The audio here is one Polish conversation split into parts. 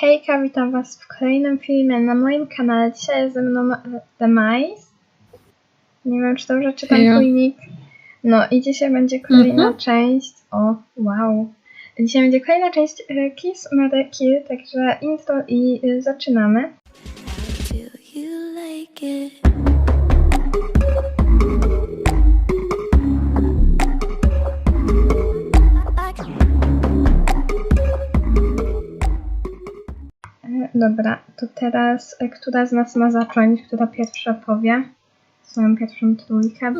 Hejka, witam Was w kolejnym filmie na moim kanale. Dzisiaj jest ze mną e, The Mice. Nie wiem, czy dobrze czytam Hejo. twój nick. No i dzisiaj będzie kolejna Mhm. część. O, wow. Dzisiaj będzie kolejna część e, Kiss Mary Kill, także intro i e, zaczynamy. Feel you like it. Dobra, to teraz e, która z nas ma zacząć? Która pierwsza powie swoją pierwszą trójkę?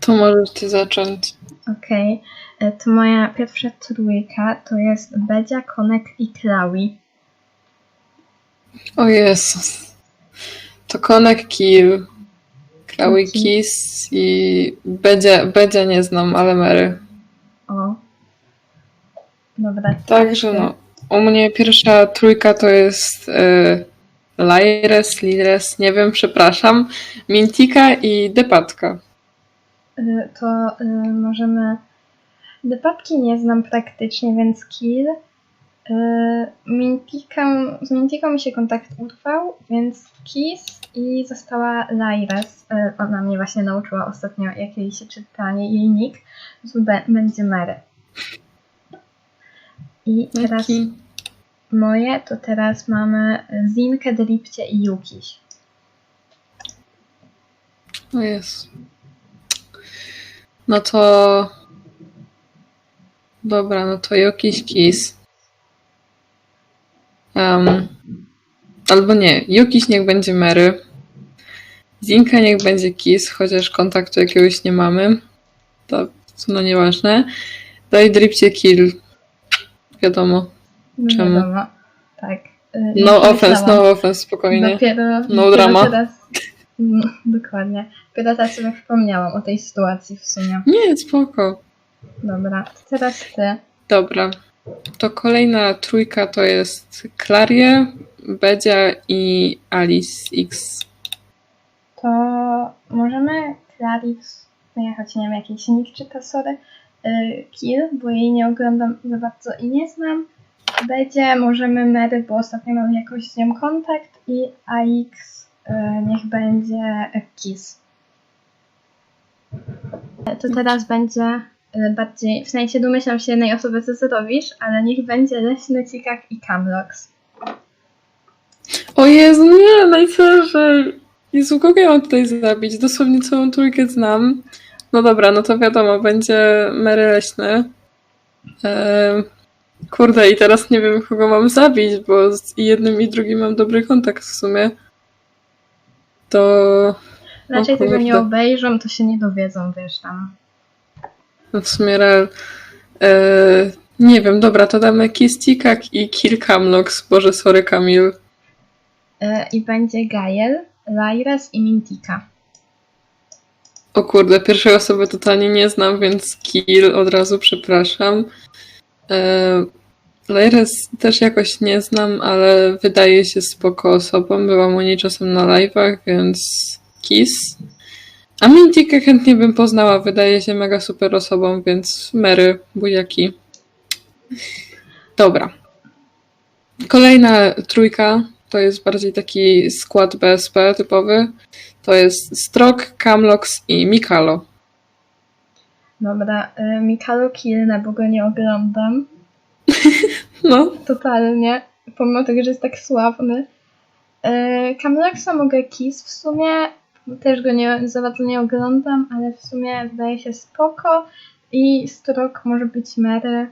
To możesz ty zacząć. Okej, e, to moja pierwsza trójka to jest Bedzia, Konek i Klawi. O Jezus. To Konek Kill, Dzięki. Kiss i Bedzia, Bedzia nie znam, ale Mary. O. Dobra. Także no. U mnie pierwsza trójka to jest y, Lyres, Lires, nie wiem, przepraszam, Mintika i Depatka. Y, To y, możemy. Depapki nie znam praktycznie, więc kill. Y, Mintikę, z Mintiką mi się kontakt urwał, więc kiss i została Lyres. Y, Ona mnie właśnie nauczyła ostatnio, jak jej się czyta jej nick. Będzie Mary. I teraz Taki. moje to teraz mamy Zinkę, Dripcie i Yukiś. O Jezu. No to... Dobra, no to jakiś Kiss. Um, albo nie, Jukiś niech będzie Mary. Zinka niech będzie Kiss, chociaż kontaktu jakiegoś nie mamy. To no nieważne. Daj Dripcie Kill. Wiadomo. No Czemu? Wiadomo. Tak. Y, No offense, no offense, spokojnie. Dopiero, No dopiero drama. Teraz, no, dokładnie. Dopiero teraz sobie przypomniałam o tej sytuacji w sumie. Nie, spoko. Dobra, teraz ty. Dobra. To kolejna trójka to jest Klarie, Bedzia i Alice X. To możemy Clarix, no ja choć nie wiem jaki się nick czyta, sorry, y, Kill, bo jej nie oglądam za bardzo i nie znam. Będzie możemy Mary, bo ostatnio mam jakoś z nią kontakt i AX y, niech będzie y, Kiss. To teraz będzie y, bardziej, w sensie domyślam się jednej osoby, co zrobisz, ale niech będzie Leśny Cikak i Camlox. O Jezu, nie, najciężej. Jezu, kogo ja mam tutaj zabić? Dosłownie całą trójkę znam. No dobra, no to wiadomo, będzie Mary Leśny. Ehm, kurde, i teraz nie wiem, kogo mam zabić, bo z jednym i drugim mam dobry kontakt w sumie. To Raczej tego nie obejrzą, to się nie dowiedzą, wiesz tam. no w sumie rel. Eee, nie wiem, dobra, to damy Kiss Tikak i Kill Camlox. Boże, sorry Kamil. E, I będzie Gael, Lyres i Mintika. O kurde, pierwszej osoby totalnie nie znam, więc kill od razu przepraszam. Eee, Lyres też jakoś nie znam, ale wydaje się spoko osobą. Byłam u niej czasem na live'ach, więc kiss. A Mintikę chętnie bym poznała, wydaje się mega super osobą, więc Mary, buziaki. Dobra. Kolejna trójka to jest bardziej taki skład BSP typowy. To jest Strok, Camlox i Mikalo. Dobra, e, Mikalo Kilne, bo go nie oglądam. No, Totalnie. Pomimo tego, że jest tak sławny. Camloxa mogę Kiss w sumie. Też go nie, za bardzo nie oglądam, ale w sumie wydaje się spoko. I Strok może być Mary.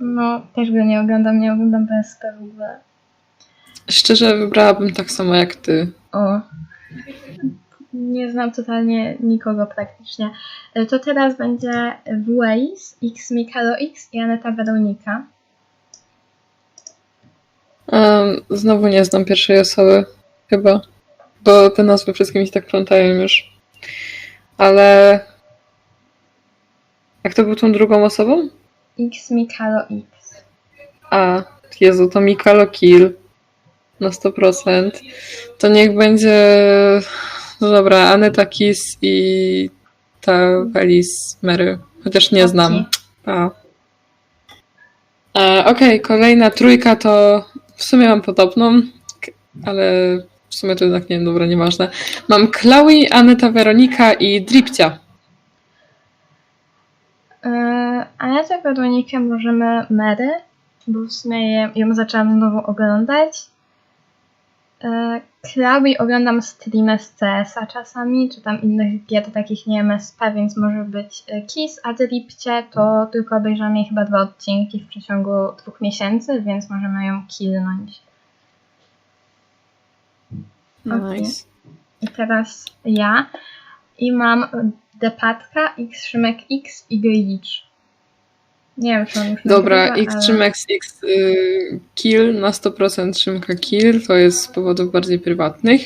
No, też go nie oglądam, nie oglądam BSP w ogóle. Szczerze wybrałabym tak samo jak ty. O. Nie znam totalnie nikogo praktycznie. E, To teraz będzie Waze, X Mikalo X i Aneta Weronika. Um, znowu nie znam pierwszej osoby, chyba. Bo te nazwy wszystkie mi się tak plątają już. Ale... Jak to był tą drugą osobą? X Mikalo X. A, Jezu, to Mikalo Kill. Na 100%. To niech będzie... No dobra, Aneta Kiss i ta Alice Mary. Chociaż nie znam. Oki. A. E, Okej, kolejna trójka to w sumie mam podobną, k- ale w sumie to jednak nie wiem, dobra, nieważne. Mam Chloe, Aneta, Weronika i Dripcia. Yy, Anetę Weronikę możemy Mary, bo w sumie je- ją zaczęłam znowu oglądać. Yy, Chloe oglądam streamy z CS-a czasami, czy tam innych gier takich nie MSP, więc może być yy, Kiss, a Dripcie to tylko obejrzałam jej chyba dwa odcinki w przeciągu dwóch miesięcy, więc możemy ją killnąć. Okej. Nice. I teraz ja. I mam Depatka, X Szymek X i Glitch. Nie wiem, czy on już Dobra, nagrywa, X ale- X y, kill, na 100% Szymka kill, to jest z powodów bardziej prywatnych.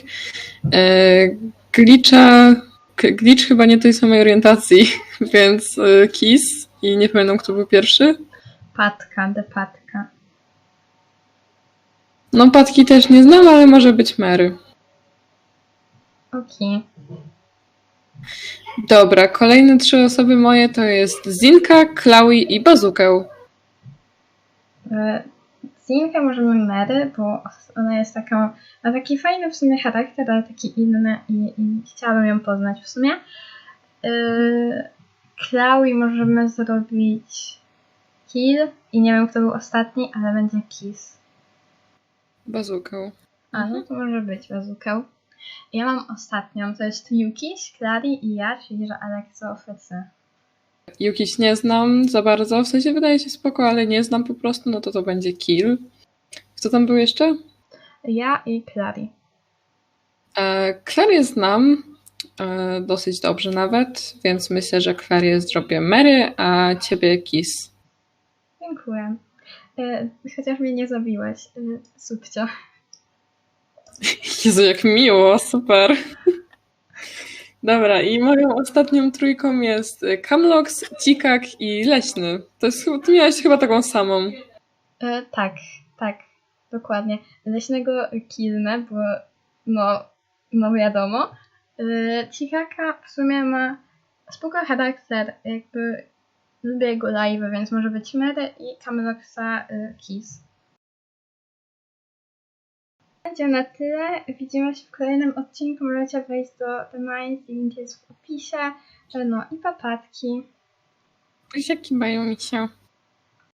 E, glitcha, glitch chyba nie tej samej orientacji, więc y, Kiss i nie pamiętam kto był pierwszy. Patka, Depatka. No Patki też nie znam, ale może być Mary. Okej. Dobra, kolejne trzy osoby moje to jest Zinka, Chloe i Bazukę. Okay. Zinkę możemy Mary, bo ona jest taką, ma taki fajny w sumie charakter, ale taki inny i, i chciałabym ją poznać w sumie. Yy, Chloe możemy zrobić Kill i nie wiem kto był ostatni, ale będzie Kiss. Bazukę. A, no to może być bazukę. Ja mam ostatnią, to jest Yuki, Klari i ja, czyli że Alexa Ofycy. Jukiś nie znam za bardzo, w sensie wydaje się spoko, ale nie znam po prostu, no to to będzie kill. Kto tam był jeszcze? Ja i Klari. E, Clarię znam e, dosyć dobrze nawet, więc myślę, że Clarię zrobię Mary, a ciebie Kiss. Dziękuję. E, chociaż mnie nie zabiłeś, e, subcio. Jezu, jak miło, super. Dobra, i moją ostatnią trójką jest Kamlox, Cikak i Leśny. To jest, ty miałeś chyba taką samą. E, tak, tak, dokładnie. Leśnego killnę, bo no, no wiadomo. E, Cikaka w sumie ma spoko charakter, jakby lubię jego live, więc może być Mary i Cameloxa e, Kiss. Będzie na tyle. Widzimy się w kolejnym odcinku. Możecie wejść do The Mind, link jest w opisie. No i papatki. Buziaki mają mi się.